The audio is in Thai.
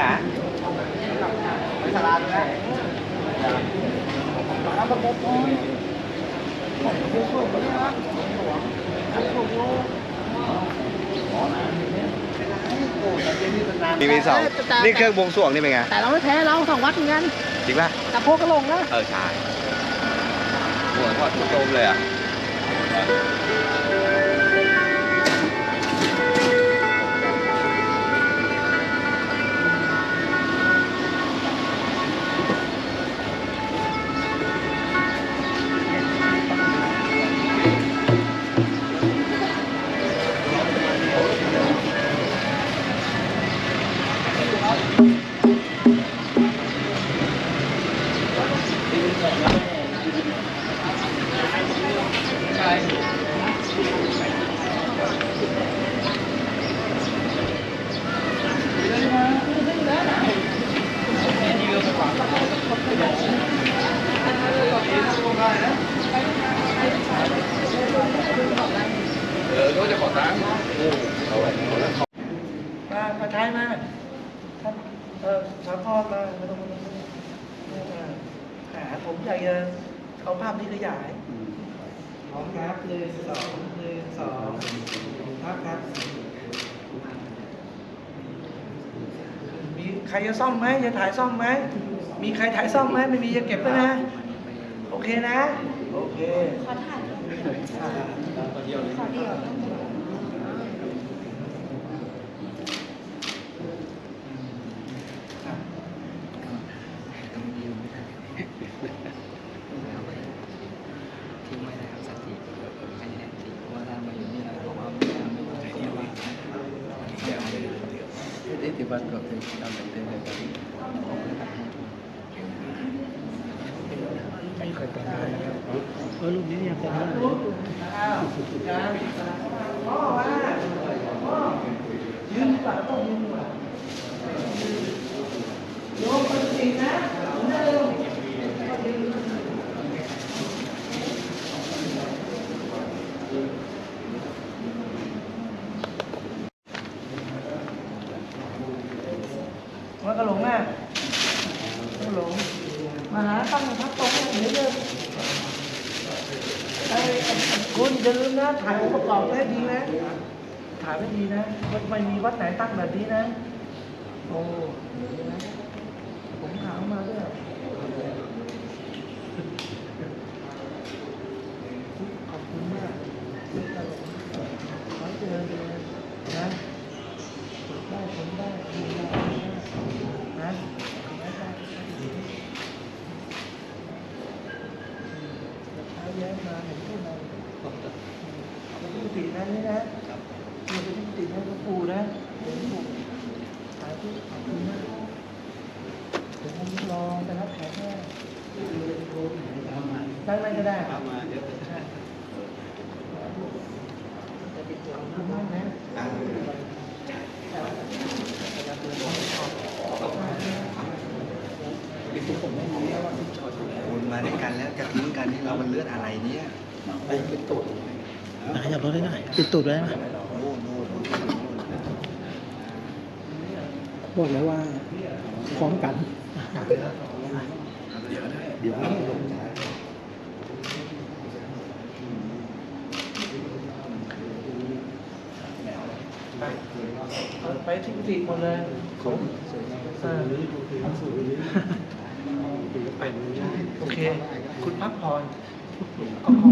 หนาไปสลาด้วยมีมีสองนี่เครื่องบวงสรวงนี่เป็นไง แต่เราไม่แพ้เราสองวัดเหมือนกันจริงป่ะแต่พวกก็ลงนะเออใช่หัวทอดทุกโดมเลยอะามาท้ายมาท่านเออสาพรมาไม่ต้องมาตรงนี้หาผมอยากจะเอาภาพนี้ขยายพร้อมครับหนึ่งสองหนึ่งสองภาพครับ มีใครจะซ่อมไหมจะถ่ายซ่อมไหม มีใครถ่ายซ่อมไหมไม่มีจะเก็บไว้นะ โอเคนะ โอเค ขอถ่ายอ่าขอเดี่ยว อะ ทิ้งไว้นะครับสติให้แน่นติว่าถ้ามาอยู่นี่เราบอกว่าไม่ได้ไม่ว่าที่ว่าเดี๋ยวเดี๋ยวได้ที่บ้านก็เป็นทำแบบเต็มเลยครับไม่เคยแต่งงานนะครับเออรูปนี้ยังแต่งงาน อ้าวยังพ่อมาพ่อยืนดีกว่าต้องยืนดีกว่าโยมปกตินะผมได้เร็วมัน ก็หลงแม่ก็หลง มาหาตั้งพักตรงนี้เยอะไอ้คุณอย่าลืมนะถ่ายองค์ประกอบให้ดีนะถ่ายได้ดีนะ ไม่มีวัดไหนตั้งแบบนี้นะ โอ้ดีนะผมถามมาด้วยขอบคุณมากที่ตลกขอให้เจริญเจริญนะฝึกได้ผลได้ดีได้นะขอให้ได้ดีจะเท้าแย้มมาเห็นผู้นำ เป็นผู้นะนี่นะเราเป็นผู้ติให้หลวงปู่นะหลวงปู่สาธุขอบคุณมากเดี๋ยวผมรอไปรับแขกแม่นั่งนั่งก็ได้ครับมาเดี๋ยวขอบคุณมากนะคุณมาด้วยกันแล้วจะทิ้งกันนี่เรามันเลือดอะไรเนี่ยไปเป็นตูด ขยับรถได้หน่อยติดตูดได้ไหมโน่นโน่นโน่นบอกแล้วว่าพร้อมกัน เดี๋ยวนี้ลงช้าไปเอาไปที่กุฏิหมดเลยผมเออโอเค คุณพักผ่อน เอาข